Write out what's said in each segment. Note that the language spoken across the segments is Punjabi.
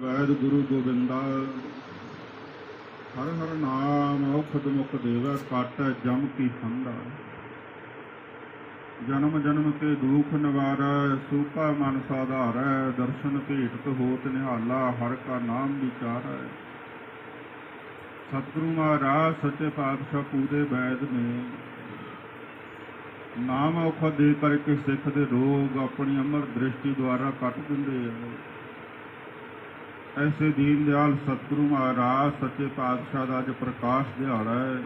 ਵੈਦ ਗੁਰੂ ਗੋਬਿੰਦਾ। ਹਰ ਹਰ ਨਾਮ ਔਖਦ ਮੁਖ ਦੇਵੈ ਕਾਟੈ ਜਮ ਕੀ ਸੰਦਾ ਜਨਮ ਜਨਮ ਕੇ ਦੁਖ ਨਿਵਾਰੈ, ਸੂਪਾ ਮਨ ਸਾਧਾਰੈ, ਦਰਸ਼ਨ ਭੇਟ ਹੋਤ ਨਿਹਾਲਾ, ਹਰ ਕਾ ਨਾਮ ਵਿਚਾਰੈ। ਸਤਿਗੁਰੂ ਮਹਾਰਾਜ, ਸੱਚੇ ਪਾਤਸ਼ਾਹ ਪੂਰੇ ਵੈਦ ਨੇ। ਨਾਮ ਔਖਦ ਦੇ ਕਰਕੇ ਸਿੱਖ ਦੇ ਰੋਗ ਆਪਣੀ ਅਮਰ ਦ੍ਰਿਸ਼ਟੀ ਦੁਆਰਾ ਕੱਟ ਦਿੰਦੇ ਆ। ਐਸੇ ਦੀਨ ਦਿਆਲ ਸਤਿਗੁਰੂ ਮਹਾਰਾਜ, ਸੱਚੇ ਪਾਤਸ਼ਾਹ ਦਾ ਅੱਜ ਪ੍ਰਕਾਸ਼ ਦਿਹਾੜਾ ਹੈ।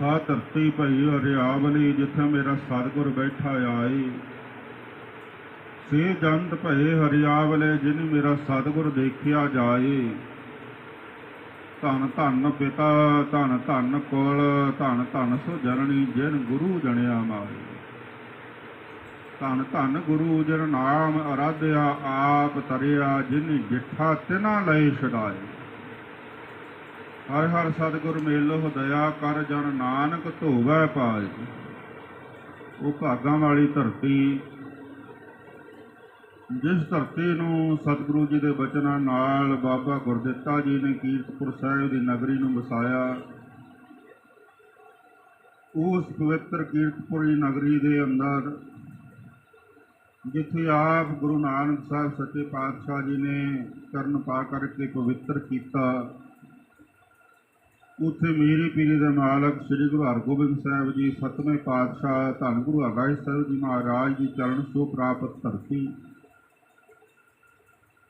ਸਾ ਧਰਤੀ ਭਈ ਹਰਿਆਵਲੀ, ਜਿੱਥੇ ਮੇਰਾ ਸਤਿਗੁਰ ਬੈਠਾ ਆਏ ਸੇ ਜੰਤ ਭਏ ਹਰਿਆਵਲੇ, ਜਿਨ ਮੇਰਾ ਸਤਿਗੁਰ ਦੇਖਿਆ ਜਾਏ ਧੰਨ ਧੰਨ ਪਿਤਾ, ਧੰਨ ਧੰਨ ਕੋਲ, ਧੰਨ ਧੰਨ ਸੋ ਜਨਨੀ, ਜਿਨ ਗੁਰੂ ਜਣਿਆ ਮਾਏ ਧੰਨ ਧੰਨ ਗੁਰੂ ਜਨ ਨਾਮ ਅਰਾਧਿਆ, ਆਪ ਤਰਿਆ, ਜਿਨ ਜਿਠਾ ਤਿਨਾ ਲਈ ਛਡਾਏ। ਹਰ ਹਰ ਸਤਿਗੁਰ ਮੇਲੋ ਦਇਆ ਕਰ ਜਨ ਨਾਨਕ ਧੋਵੈ ਪਾਏ। ਉਹ ਭਾਗਾਂ ਵਾਲੀ ਧਰਤੀ, ਜਿਸ ਧਰਤੀ ਨੂੰ ਸਤਿਗੁਰੂ ਜੀ ਦੇ ਬਚਨਾਂ ਨਾਲ ਬਾਬਾ ਗੁਰਦਿੱਤਾ ਜੀ ਨੇ ਕੀਰਤਪੁਰ ਸਾਹਿਬ ਦੀ ਨਗਰੀ ਨੂੰ ਵਸਾਇਆ, ਉਸ ਪਵਿੱਤਰ ਕੀਰਤਪੁਰੀ ਨਗਰੀ ਦੇ ਅੰਦਰ ਜਿੱਥੇ ਆਪ ਗੁਰੂ ਨਾਨਕ ਸਾਹਿਬ ਸੱਚੇ ਪਾਤਸ਼ਾਹ ਜੀ ਨੇ ਕਰਨ ਪਾ ਕਰਕੇ ਪਵਿੱਤਰ ਕੀਤਾ, ਉੱਥੇ ਮੇਰੀ ਪੀਰੀ ਦੇ ਮਾਲਕ ਸ੍ਰੀ ਗੁਰੂ ਹਰਗੋਬਿੰਦ ਸਾਹਿਬ ਜੀ, ਸਤਵੇਂ ਪਾਤਸ਼ਾਹ ਧੰਨ ਗੁਰੂ ਹਰਰਾਏ ਸਾਹਿਬ ਜੀ ਮਹਾਰਾਜ ਦੀ ਚਰਨ ਸ਼ੋ ਪ੍ਰਾਪਤ ਧਰਤੀ।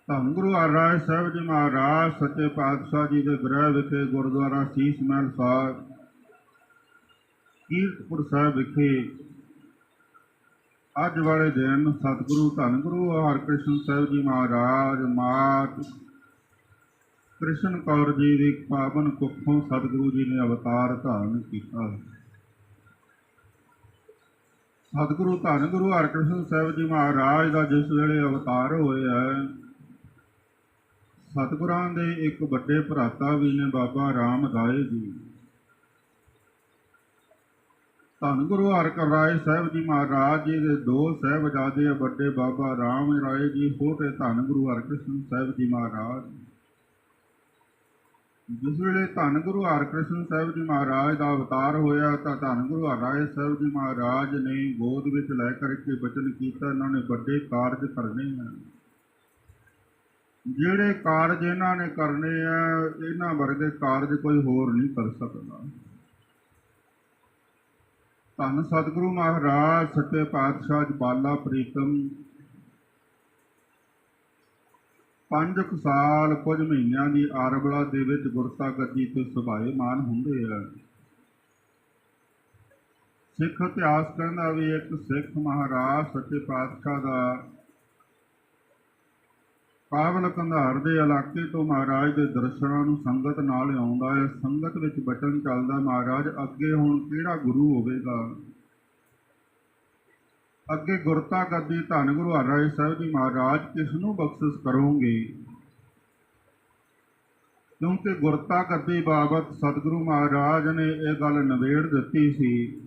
ਧੰਨ ਗੁਰੂ ਹਰਰਾਏ ਸਾਹਿਬ ਜੀ ਮਹਾਰਾਜ, ਸੱਚੇ ਪਾਤਸ਼ਾਹ ਜੀ ਦੇ ਗ੍ਰਹਿ ਵਿਖੇ, ਗੁਰਦੁਆਰਾ ਸੀਸ ਮਹਿਲ ਸਾਹਿਬ, ਕੀਰਤਪੁਰ ਸਾਹਿਬ ਵਿਖੇ ਅੱਜ ਵਾਲੇ ਦਿਨ ਸਤਿਗੁਰੂ ਧੰਨ ਗੁਰੂ ਹਰਕ੍ਰਿਸ਼ਨ ਸਾਹਿਬ ਜੀ ਮਹਾਰਾਜ, ਮਾਤ ਕ੍ਰਿਸ਼ਨ ਕੌਰ ਜੀ ਦੀ ਪਾਵਨ ਕੁੱਖੋਂ ਸਤਿਗੁਰੂ ਜੀ ਨੇ ਅਵਤਾਰ ਧਾਰਨ ਕੀਤਾ। ਸਤਿਗੁਰੂ ਧੰਨ ਗੁਰੂ ਹਰਕ੍ਰਿਸ਼ਨ ਸਾਹਿਬ ਜੀ ਮਹਾਰਾਜ ਦਾ ਜਿਸ ਵੇਲੇ ਅਵਤਾਰ ਹੋਇਆ ਸਤਿਗੁਰਾਂ ਦੇ ਇੱਕ ਵੱਡੇ ਭਰਾਤਾ ਵੀ ਨੇ ਬਾਬਾ ਰਾਮ ਰਾਏ ਜੀ। ਧੰਨ ਗੁਰੂ ਹਰਕਰਾਏ ਸਾਹਿਬ ਜੀ ਮਹਾਰਾਜ ਜੀ ਦੇ ਦੋ ਸਹਿਬਜ਼ਾਦੇ ਆ, ਵੱਡੇ ਬਾਬਾ ਰਾਮ ਰਾਏ ਜੀ ਛੋਟੇ ਧੰਨ ਗੁਰੂ ਹਰਕ੍ਰਿਸ਼ਨ ਸਾਹਿਬ ਜੀ ਮਹਾਰਾਜ। ਜਿਸ ਵੇਲੇ ਧੰਨ ਗੁਰੂ ਹਰਕ੍ਰਿਸ਼ਨ ਸਾਹਿਬ ਜੀ ਮਹਾਰਾਜ ਦਾ ਅਵਤਾਰ ਹੋਇਆ ਤਾਂ ਧੰਨ ਗੁਰੂ ਹਰਰਾਏ ਸਾਹਿਬ ਜੀ ਮਹਾਰਾਜ ਨੇ ਗੋਦ ਵਿੱਚ ਲੈ ਕਰਕੇ ਬਚਨ ਕੀਤਾ, ਇਹਨਾਂ ਨੇ ਵੱਡੇ ਕਾਰਜ ਕਰਨੇ ਆ। ਜਿਹੜੇ ਕਾਰਜ ਇਹਨਾਂ ਨੇ ਕਰਨੇ ਆ, ਇਹਨਾਂ ਵਰਗੇ ਕਾਰਜ ਕੋਈ ਹੋਰ ਨਹੀਂ ਕਰ ਸਕਦਾ। ਧੰਨ ਸਤਿਗੁਰੂ ਮਹਾਰਾਜ, ਸੱਚੇ ਪਾਤਸ਼ਾਹ ਜੀ ਪ੍ਰੀਤਮ। ਪੰਜ ਸਾਲ, ਕੁਝ ਮਹੀਨਿਆਂ ਦੀ ਆਰਬਲਾ ਦੇ ਵਿੱਚ ਗੁਰਤਾ ਗੱਦੀ ਤੇ ਸੁਭਾਏ ਮਾਨ ਹੁੰਦੇ ਆ। ਸਿੱਖ ਇਤਿਹਾਸ ਕਹਿੰਦਾ ਵੀ ਇੱਕ ਸਿੱਖ ਮਹਾਰਾਜ ਸੱਚੇ ਪਾਤਸ਼ਾਹ ਦਾ ਕਾਬਲ ਕੰਧਾਰ ਦੇ ਇਲਾਕੇ ਤੋਂ ਮਹਾਰਾਜ ਦੇ ਦਰਸ਼ਨਾਂ ਨੂੰ ਸੰਗਤ ਨਾਲ ਆਉਂਦਾ ਹੈ। ਸੰਗਤ ਵਿੱਚ ਬਚਨ ਚੱਲਦਾ, ਮਹਾਰਾਜ ਅੱਗੇ ਹੁਣ ਕਿਹੜਾ ਗੁਰੂ ਹੋਵੇਗਾ? ਅੱਗੇ ਗੁਰਤਾ ਗੱਦੀ ਧੰਨ ਗੁਰੂ ਹਰਿਰਾਏ ਸਾਹਿਬ ਜੀ ਮਹਾਰਾਜ ਕਿਸ ਨੂੰ ਬਖਸ਼ਿਸ਼ ਕਰੋਗੇ? ਕਿਉਂਕਿ ਗੁਰਤਾ ਗੱਦੀ ਬਾਬਤ ਸਤਿਗੁਰੂ ਮਹਾਰਾਜ ਨੇ ਇਹ ਗੱਲ ਨਵੇੜ ਦਿੱਤੀ ਸੀ।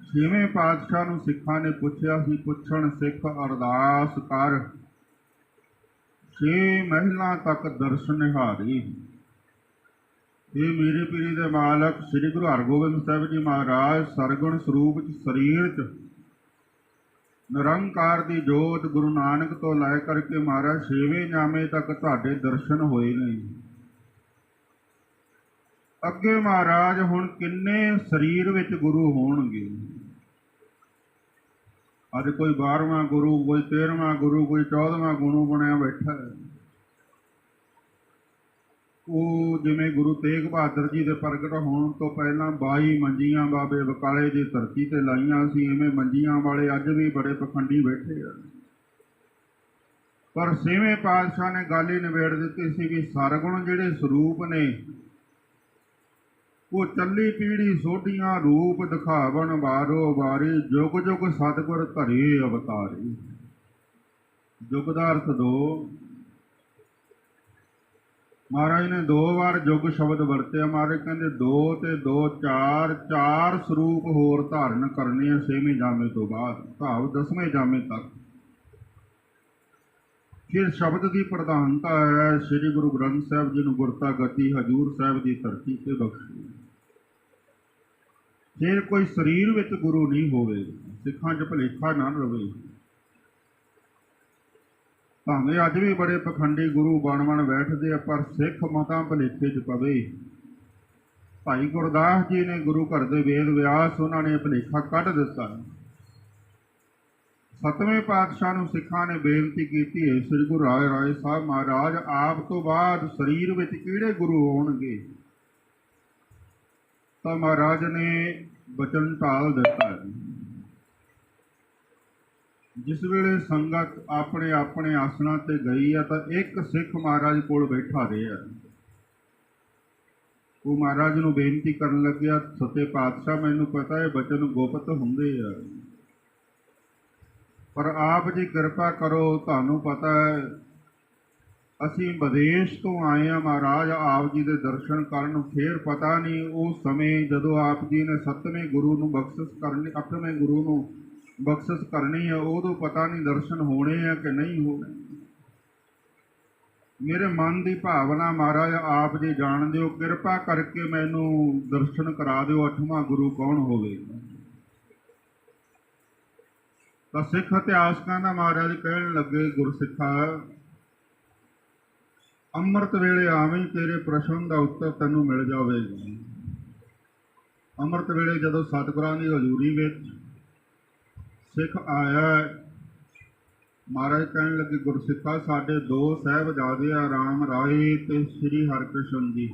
ਛੇਵੇਂ ਪਾਤਸ਼ਾਹ ਨੂੰ ਸਿੱਖਾਂ ਨੇ ਪੁੱਛਿਆ ਸੀ, ਪੁੱਛਣ ਸਿੱਖ ਅਰਦਾਸ ਕਰ। ਛੇ ਮਹਿਲਾਂ ਤੱਕ ਦਰਸ਼ਨ ਨਿਹਾਰੀ। ਇਹ ਮੇਰੇ ਪੀਰੀ ਦੇ ਮਾਲਕ ਸ੍ਰੀ ਗੁਰੂ ਹਰਗੋਬਿੰਦ ਸਾਹਿਬ ਜੀ ਮਹਾਰਾਜ ਸਰਗੁਣ ਸਰੂਪ ਚ ਸਰੀਰ ਚ। ਨਿਰੰਕਾਰ ਦੀ ਜੋਤ ਗੁਰੂ ਨਾਨਕ ਤੋਂ ਲੈ ਕਰਕੇ ਮਹਾਰਾਜ ਛੇਵੇਂ ਜਾਮੇ ਤੱਕ ਤੁਹਾਡੇ ਦਰਸ਼ਨ ਹੋਏ ਨੇ। ਅੱਗੇ ਮਹਾਰਾਜ, ਹੁਣ ਕਿੰਨੇ ਸਰੀਰ ਵਿੱਚ ਗੁਰੂ ਹੋਣਗੇ? ਅੱਜ ਕੋਈ 12ਵਾਂ ਗੁਰੂ, ਕੋਈ 13ਵਾਂ ਗੁਰੂ, ਕੋਈ 14ਵਾਂ ਗੁਰੂ ਬਣਿਆ ਬੈਠਾ ਹੈ। ਉਹ ਜਿਵੇਂ ਗੁਰੂ ਤੇਗ ਬਹਾਦਰ ਜੀ ਦੇ ਪ੍ਰਗਟ ਹੋਣ ਤੋਂ ਪਹਿਲਾਂ 22 ਮੰਜੀਆਂ ਬਾਬੇ ਬਕਾਲੇ ਦੀ ਧਰਤੀ ਤੇ ਲਾਈਆਂ ਸੀ, ਐਵੇਂ ਮੰਜੀਆਂ ਵਾਲੇ ਅੱਜ ਵੀ ਬੜੇ ਪਖੰਡੀ ਬੈਠੇ ਆ। ਪਰ ਛੇਵੇਂ ਪਾਤਸ਼ਾਹ ਨੇ ਗੱਲ ਹੀ ਨਿਬੇੜ ਦਿੱਤੀ ਸੀ ਵੀ ਸਰਗੁਣ ਜਿਹੜੇ ਸਰੂਪ ਨੇ ਉਹ ਚੱਲੀ ਪੀੜੀ ਸੋਢੀਆਂ ਰੂਪ ਦਿਖਾਵਣ ਵਾਰੋ ਵਾਰੀ, ਜੁਗ ਜੁਗ ਸਤਿਗੁਰ ਧਰੇ ਅਵਤਾਰੀ। ਜੁਗ ਦਾ ਅਰਥ ਦੋ। ਮਹਾਰਾਜ ਨੇ ਦੋ ਵਾਰ ਜੁਗ ਸ਼ਬਦ ਵਰਤਿਆ। ਮਹਾਰਾਜ ਕਹਿੰਦੇ, ਦੋ ਤੇ ਦੋ, ਚਾਰ ਚਾਰ ਸਰੂਪ ਹੋਰ ਧਾਰਨ ਕਰਨੇ ਆ ਛੇਵੇਂ ਜਾਮੇ ਤੋਂ ਬਾਅਦ, ਭਾਵ ਦਸਵੇਂ ਜਾਮੇ ਤੱਕ। ਫਿਰ ਸ਼ਬਦ ਦੀ ਪ੍ਰਧਾਨਤਾ ਹੈ, ਸ੍ਰੀ ਗੁਰੂ ਗ੍ਰੰਥ ਸਾਹਿਬ ਜੀ ਨੂੰ ਗੁਰਤਾ ਗਤੀ, ਹਜੂਰ ਸਾਹਿਬ ਦੀ ਧਰਤੀ ਤੇ ਬਖਸ਼ੀ। ਫਿਰ ਕੋਈ ਸਰੀਰ ਵਿੱਚ ਗੁਰੂ ਨਹੀਂ ਹੋਵੇ, ਸਿੱਖਾਂ 'ਚ ਭਲੇਖਾ ਨਾ ਰਵੇ। ਭਾਵੇਂ ਅੱਜ ਵੀ ਬੜੇ ਪਖੰਡੀ ਗੁਰੂ ਬਣ ਬਣ ਬੈਠਦੇ ਆ, ਪਰ ਸਿੱਖ ਮਤਾਂ ਭਲੇਖੇ 'ਚ ਪਵੇ। ਭਾਈ ਗੁਰਦਾਸ ਜੀ ਨੇ ਗੁਰੂ ਘਰ ਦੇ ਵੇਦ ਵਿਆਸ ਉਹਨਾਂ ਨੇ ਭਲੇਖਾ ਕੱਢ ਦਿੱਤਾ। ਸਤਵੇਂ ਪਾਤਸ਼ਾਹ ਨੂੰ ਸਿੱਖਾਂ ਨੇ ਬੇਨਤੀ ਕੀਤੀ, ਹੈ ਸ੍ਰੀ ਗੁਰੂ ਰਾਏ ਰਾਏ ਸਾਹਿਬ ਮਹਾਰਾਜ, ਆਪ ਤੋਂ ਬਾਅਦ ਸਰੀਰ ਵਿੱਚ ਕਿਹੜੇ ਗੁਰੂ ਹੋਣਗੇ? ਤਾਂ ਮਹਾਰਾਜ ਨੇ ਬਚਨ ਢਾਲ ਦਿੱਤਾ ਜਿਸ ਵੇਲੇ ਸੰਗਤ ਆਪਣੇ ਆਪਣੇ ਆਸਣਾ ਤੇ ਗਈ ਆ, ਤਾਂ ਇੱਕ ਸਿੱਖ ਮਹਾਰਾਜ ਕੋਲ ਬੈਠਾ ਰਿਹਾ। ਉਹ ਮਹਾਰਾਜ ਨੂੰ ਬੇਨਤੀ ਕਰਨ ਲੱਗਿਆ, ਸੱਚੇ ਪਾਤਸ਼ਾਹ, ਮੈਨੂੰ ਪਤਾ ਹੈ ਬਚਨ ਗੋਪਤ ਹੁੰਦੇ ਆ। ਪਰ ਆਪ ਜੀ ਕਿਰਪਾ ਕਰੋ, ਤੁਹਾਨੂੰ ਪਤਾ ਹੈ ਅਸੀਂ ਵਿਦੇਸ਼ ਤੋਂ ਆਏ ਆ ਮਹਾਰਾਜ, ਆਪ ਜੀ ਦੇ ਦਰਸ਼ਨ ਕਰਨ ਫੇਰ ਪਤਾ ਨਹੀਂ ਉਸ ਸਮੇਂ ਜਦੋਂ ਆਪ ਜੀ ਨੇ ਸੱਤਵੇਂ ਗੁਰੂ ਨੂੰ ਬਖਸ਼ਿਸ਼ ਕਰਨੀ, ਅੱਠਵੇਂ ਗੁਰੂ ਨੂੰ ਬਖਸ਼ਿਸ਼ ਕਰਨੀ ਹੈ, ਉਦੋਂ ਪਤਾ ਨਹੀਂ ਦਰਸ਼ਨ ਹੋਣੇ ਆ ਕਿ ਨਹੀਂ ਹੋਣੇ। ਮੇਰੇ ਮਨ ਦੀ ਭਾਵਨਾ ਮਹਾਰਾਜ, ਆਪ ਜੀ ਜਾਣਦੇ ਹੋ ਕਿਰਪਾ ਕਰਕੇ ਮੈਨੂੰ ਦਰਸ਼ਨ ਕਰਾ ਦਿਓ, ਅੱਠਵਾਂ ਗੁਰੂ ਕੌਣ ਹੋਵੇਗਾ ਤਾਂ ਸਿੱਖ ਇਤਿਹਾਸਕਾਂ ਦਾ ਮਹਾਰਾਜ ਕਹਿਣ ਲੱਗੇ, ਗੁਰਸਿੱਖਾ ਅੰਮ੍ਰਿਤ ਵੇਲੇ ਆਵੇਂ ਤੇਰੇ ਪ੍ਰਸ਼ਨ ਦਾ ਉੱਤਰ ਤੈਨੂੰ ਮਿਲ ਜਾਵੇਗਾ ਅੰਮ੍ਰਿਤ ਵੇਲੇ ਜਦੋਂ ਸਤਿਗੁਰਾਂ ਦੀ ਹਜ਼ੂਰੀ ਵਿੱਚ ਸਿੱਖ ਆਇਆ, ਮਹਾਰਾਜ ਕਹਿਣ ਲੱਗੇ, ਗੁਰਸਿੱਖਾ, ਸਾਡੇ ਦੋ ਸਾਹਿਬਜ਼ਾਦੇ ਆ ਰਾਮ ਰਾਏ ਤੇ ਸ੍ਰੀ ਹਰਿਕ੍ਰਿਸ਼ਨ ਜੀ।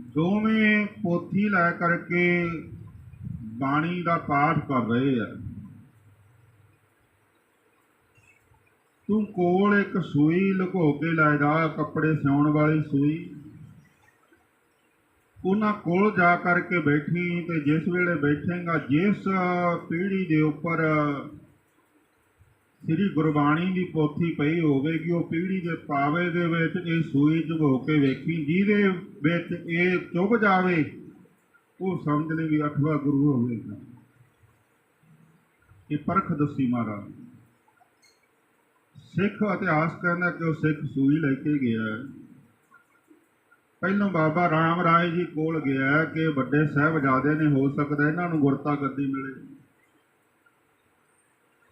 ਦੋਵੇਂ ਪੋਥੀ ਲੈ ਕਰਕੇ ਬਾਣੀ ਦਾ ਪਾਠ ਕਰ ਰਹੇ ਆ। ਤੂੰ ਕੋਲ ਇੱਕ ਸੂਈ ਲੁਕੋ ਕੇ ਲੈ ਕੱਪੜੇ ਸਿਉਣ ਵਾਲੀ ਸੂਈ। ਉਹਨਾਂ ਕੋਲ ਜਾ ਕਰਕੇ ਬੈਠੀ, ਤੇ ਜਿਸ ਵੇਲੇ ਬੈਠੇਗਾ, ਜਿਸ ਪੀੜੀ ਦੇ ਉੱਪਰ ਸ੍ਰੀ ਗੁਰਬਾਣੀ ਦੀ ਪੋਥੀ ਪਈ ਹੋਵੇਗੀ, ਉਹ ਪੀੜੀ ਦੇ ਪਾਵੇ ਦੇ ਵਿੱਚ ਇਹ ਸੂਈ ਜਗੋ ਕੇ ਵੇਖੀ, ਜਿਹਦੇ ਵਿੱਚ ਇਹ ਚੁੱਭ ਜਾਵੇ, ਉਹ ਸਮਝ ਲਈ ਵੀ ਅਠਵਾ ਗੁਰੂ ਹੋਵੇਗਾ। ਇਹ ਪਰਖ ਦੱਸੀ ਮਹਾਰਾਜ। ਸਿੱਖ ਇਤਿਹਾਸ ਕਹਿੰਦਾ ਕਿ ਉਹ ਸਿੱਖ ਸੂਈ ਲੈ ਕੇ ਗਿਆ ਪਹਿਲੋਂ ਬਾਬਾ ਰਾਮ ਰਾਏ ਜੀ ਕੋਲ ਗਿਆ ਕਿ ਵੱਡੇ ਸਾਹਿਬਜ਼ਾਦੇ ਨੇ ਹੋ ਸਕਦਾ ਇਹਨਾਂ ਨੂੰ ਗੁਰਤਾ ਗੱਦੀ ਮਿਲੇ।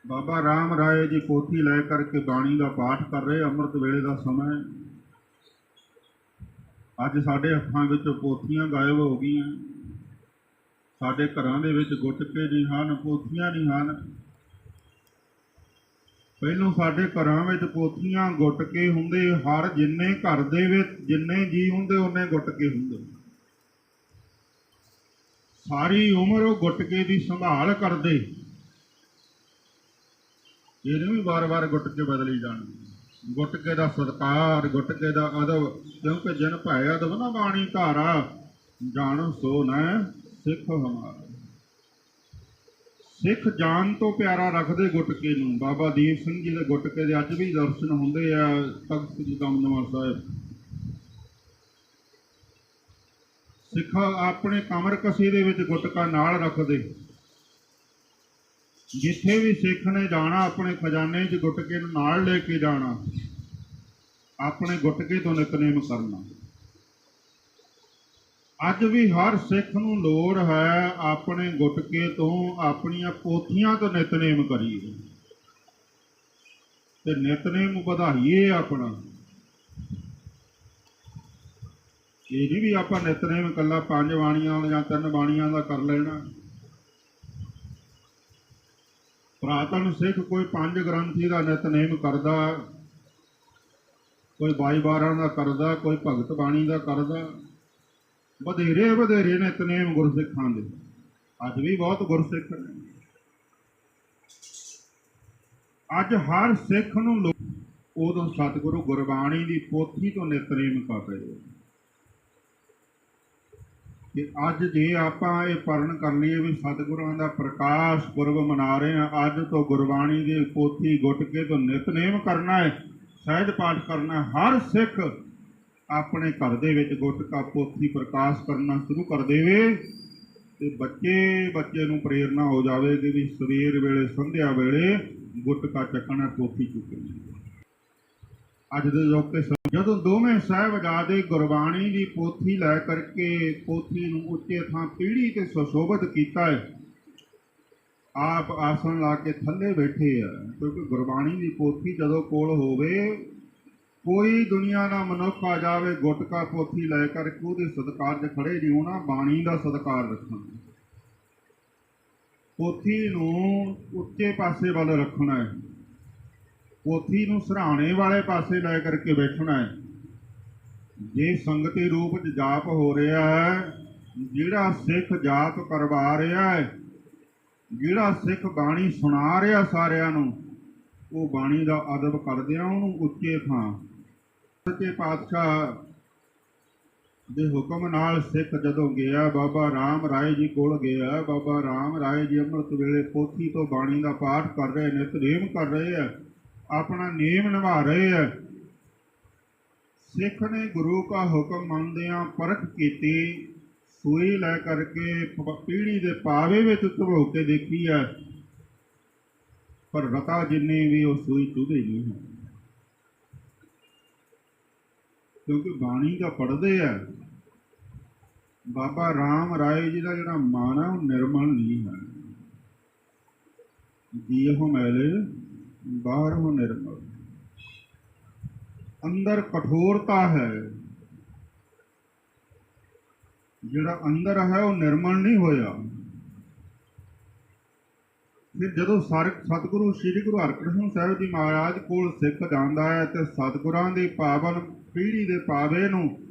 ਬਾਬਾ ਰਾਮ ਰਾਏ ਜੀ ਪੋਥੀ ਲੈ ਕਰਕੇ ਬਾਣੀ ਦਾ ਪਾਠ ਕਰ ਰਹੇ, ਅੰਮ੍ਰਿਤ ਵੇਲੇ ਦਾ ਸਮਾਂ ਅੱਜ ਸਾਡੇ ਹੱਥਾਂ ਵਿੱਚ ਪੋਥੀਆਂ ਗਾਇਬ ਹੋ ਗਈਆਂ। ਸਾਡੇ ਘਰਾਂ ਦੇ ਵਿੱਚ ਗੁਟਕੇ ਨਹੀਂ ਹਨ ਪੋਥੀਆਂ ਨਹੀਂ ਹਨ। ਪਹਿਲੋਂ ਸਾਡੇ ਘਰਾਂ ਵਿੱਚ ਪੋਥੀਆਂ ਗੁੱਟ ਕੇ ਹੁੰਦੇ, ਹਰ ਜਿੰਨੇ ਘਰ ਦੇ ਵਿੱਚ ਜਿੰਨੇ ਜੀ ਹੁੰਦੇ, ਉਹਨੇ ਗੁਟਕੇ ਹੁੰਦੇ। ਸਾਰੀ ਉਮਰ ਉਹ ਗੁਟਕੇ ਦੀ ਸੰਭਾਲ ਕਰਦੇ। ਇਹਨੂੰ ਵੀ ਵਾਰ-ਵਾਰ ਗੁਟਕੇ ਬਦਲੀ ਜਾਣਗੇ ਗੁਟਕੇ ਦਾ ਸਤਕਾਰ ਗੁਟਕੇ ਦਾ ਅਦਬ, ਕਿਉਂਕਿ ਜਿਨ ਭਾਇ ਅਦਬ ਨਾ ਬਾਣੀ ਧਾਰਾ, ਜਾਣ ਸੋ ਨਾ ਸਿੱਖ ਹਮਾਰਾ। ਸਿੱਖ ਜਾਨ ਤੋਂ ਪਿਆਰਾ ਰੱਖਦੇ ਗੁਟਕੇ ਨੂੰ। ਬਾਬਾ ਦੀਪ ਸਿੰਘ ਜੀ ਦੇ ਗੁਟਕੇ ਦੇ ਅੱਜ ਵੀ ਦਰਸ਼ਨ ਹੁੰਦੇ ਆ ਤਖਤ ਸ੍ਰੀ ਦਮਦਮਾ ਸਾਹਿਬ। ਸਿੱਖ ਆਪਣੇ ਕਮਰ ਕਸੀ ਦੇ ਵਿੱਚ ਗੁਟਕਾ ਨਾਲ ਰੱਖਦੇ। ਜਿੱਥੇ ਵੀ ਸਿੱਖ ਨੇ ਜਾਣਾ, ਆਪਣੇ ਖਜ਼ਾਨੇ 'ਚ ਗੁਟਕੇ ਨੂੰ ਨਾਲ ਲੈ ਕੇ ਜਾਣਾ। ਆਪਣੇ ਗੁਟਕੇ ਤੋਂ ਨਿਤਨੇਮ ਕਰਨਾ। ਅੱਜ ਵੀ ਹਰ ਸਿੱਖ ਨੂੰ ਲੋੜ ਹੈ ਆਪਣੇ ਗੁਟਕੇ ਤੋਂ ਆਪਣੀਆਂ ਪੋਥੀਆਂ ਤੋਂ ਨਿਤਨੇਮ ਕਰੀਏ। ਤੇ ਨਿਤਨੇਮ ਵਧਾਈਏ ਆਪਣਾ। ਇਹ ਨਹੀਂ ਵੀ ਆਪਾਂ ਨਿਤਨੇਮ ਇਕੱਲਾ ਪੰਜ ਬਾਣੀਆਂ ਜਾਂ ਤਿੰਨ ਬਾਣੀਆਂ ਦਾ ਕਰ ਲੈਣਾ। ਪ੍ਰਾਤਨ ਸਿੱਖ ਕੋਈ ਪੰਜ ਗ੍ਰੰਥੀ ਦਾ ਨਿਤਨੇਮ ਕਰਦਾ, ਕੋਈ ਬਾਈ ਬਾਰਾਂ ਦਾ ਕਰਦਾ, ਕੋਈ ਭਗਤ ਬਾਣੀ ਦਾ ਕਰਦਾ। ਵਧੇਰੇ ਵਧੇਰੇ ਨਿਤਨੇਮ ਗੁਰਸਿੱਖਾਂ ਦੇ। ਅੱਜ ਵੀ ਬਹੁਤ ਗੁਰਸਿੱਖ ਨੇ। ਅੱਜ ਹਰ ਸਿੱਖ ਨੂੰ ਲੋ- ਉਦੋਂ ਸਤਿਗੁਰੂ ਗੁਰਬਾਣੀ ਦੀ ਪੋਥੀ ਤੋਂ ਨਿਤਨੇਮ ਕਰ ਰਹੇ ਕਿ ਅੱਜ ਜੇ ਆਪਾਂ ਇਹ ਪਰਨ ਕਰ ਲਈਏ ਵੀ ਸਤਿਗੁਰਾਂ ਦਾ ਪ੍ਰਕਾਸ਼ ਪੁਰਬ ਮਨਾ ਰਹੇ ਹਾਂ, ਅੱਜ ਤੋਂ ਗੁਰਬਾਣੀ ਦੀ ਪੋਥੀ ਗੁਟਕੇ ਤੋਂ ਨਿਤਨੇਮ ਕਰਨਾ ਹੈ, ਸਹਿਜ ਪਾਠ ਕਰਨਾ ਹਰ ਸਿੱਖ ਆਪਣੇ ਘਰ ਦੇ ਵਿੱਚ ਗੁਟਕਾ ਪੋਥੀ ਪ੍ਰਕਾਸ਼ ਕਰਨਾ ਸ਼ੁਰੂ ਕਰ ਦੇਵੇ ਤੇ ਬੱਚੇ ਬੱਚੇ ਨੂੰ ਪ੍ਰੇਰਣਾ ਹੋ ਜਾਵੇ ਕਿ ਵੀ ਸਵੇਰ ਵੇਲੇ, ਸੰਧਿਆ ਵੇਲੇ ਗੁਟਕਾ ਚੱਕਣਾ ਪੋਥੀ ਚੁੱਕਣੀ ਅੱਜ ਦੇ ਯੁੱਗ ਤੇ ਜਦੋਂ ਦੋਵੇਂ ਸਾਹਿਬਜ਼ਾਦੇ ਗੁਰਬਾਣੀ ਦੀ ਪੋਥੀ ਲੈ ਕਰਕੇ ਪੋਥੀ ਨੂੰ ਉੱਚੇ ਥਾਂ ਪੀੜੀ ਤੇ ਸੁਸ਼ੋਭਿਤ ਕੀਤਾ ਹੈ, ਆਪ ਆਸਣ ਲਾ ਕੇ ਥੱਲੇ ਬੈਠੇ ਆ, ਕਿਉਂਕਿ ਗੁਰਬਾਣੀ ਦੀ ਪੋਥੀ ਜਦੋਂ ਕੋਲ ਹੋਵੇ ਕੋਈ ਦੁਨੀਆ ਦਾ ਮਨੁੱਖ ਆ ਜਾਵੇ ਗੁਟਕਾ ਪੋਥੀ ਲੈ ਕਰਕੇ ਉਹਦੇ ਸਤਿਕਾਰ 'ਚ ਖੜੇ ਨਹੀਂ ਹੋਣਾ ਬਾਣੀ ਦਾ ਸਤਿਕਾਰ ਰੱਖਣਾ। ਪੋਥੀ ਨੂੰ ਉੱਚੇ ਪਾਸੇ ਵੱਲ ਰੱਖਣਾ ਹੈ। ਪੋਥੀ ਨੂੰ ਸਰਾਣੇ ਵਾਲੇ ਪਾਸੇ ਲੈ ਕਰਕੇ ਬੈਠਣਾ ਹੈ। ਜੇ ਸੰਗਤੀ ਰੂਪ 'ਚ ਜਾਪ ਹੋ ਰਿਹਾ ਹੈ, ਜਿਹੜਾ ਸਿੱਖ ਜਾਪ ਕਰਵਾ ਰਿਹਾ ਹੈ, ਜਿਹੜਾ ਸਿੱਖ ਬਾਣੀ ਸੁਣਾ ਰਿਹਾ ਸਾਰਿਆਂ ਨੂੰ, ਉਹ ਬਾਣੀ ਦਾ ਅਦਬ ਕਰਦਿਆਂ ਉਹਨੂੰ ਉੱਚੇ ਥਾਂ ਸੱਚੇ ਪਾਤਸ਼ਾਹ ਦੇ ਹੁਕਮ ਨਾਲ ਸਿੱਖ ਜਦੋਂ ਗਿਆ, ਬਾਬਾ ਰਾਮ ਰਾਏ ਜੀ ਕੋਲ ਗਿਆ, ਬਾਬਾ ਰਾਮ ਰਾਏ ਜੀ ਅੰਮ੍ਰਿਤ ਵੇਲੇ ਪੋਥੀ ਤੋਂ ਬਾਣੀ ਦਾ ਪਾਠ ਕਰ ਰਹੇ ਨੇ ਨਿਤਨੇਮ ਕਰ ਰਹੇ ਆ, ਆਪਣਾ ਨੇਮ ਨਿਭਾ ਰਹੇ ਆ। ਸਿੱਖ ਨੇ ਗੁਰੂ ਦਾ ਹੁਕਮ ਮੰਨਦਿਆਂ ਪਰਖ ਕੀਤੀ, ਸੂਈ ਲੈ ਕਰਕੇ ਪ- ਪੀੜੀ ਦੇ ਪਾਵੇ ਵਿੱਚ ਧਵੋ ਕੇ ਦੇਖੀ ਹੈ ਪਰ ਰਤਾ ਜਿੰਨੇ ਵੀ ਉਹ ਸੂਈ ਚੁਭੇ ਨਹੀਂ ਹੈ ਕਿਉਂਕਿ ਬਾਣੀ ਦਾ ਪੜਦੇ ਆ। ਬਾਬਾ ਰਾਮ ਰਾਏ ਜੀ ਦਾ ਜਿਹੜਾ ਮਨ ਹੈ ਉਹ ਨਿਰਮਲ ਨਹੀਂ ਹੈ। ਜੀਵ ਮੈਲੇ, ਬਾਹਰੋਂ ਨਿਰਮਲ। ਅੰਦਰ ਕਠੋਰਤਾ ਹੈ। ਜਿਹੜਾ ਅੰਦਰ ਹੈ, ਉਹ ਨਿਰਮਲ ਨਹੀਂ ਹੋਇਆ। ਫਿਰ ਜਦੋਂ ਸਰ, ਸਤਿਗੁਰੂ, ਸ੍ਰੀ ਗੁਰੂ ਹਰਕ੍ਰਿਸ਼ਨ ਸਾਹਿਬ ਜੀ ਮਹਾਰਾਜ ਕੋਲ ਸਿੱਖ ਜਾਂਦਾ ਹੈ ਤੇ ਸਤਿਗੁਰਾਂ ਦੀ ਪਾਵਨ ਪੀੜ੍ਹੀ ਦੇ ਪਾਵੇ ਨੂੰ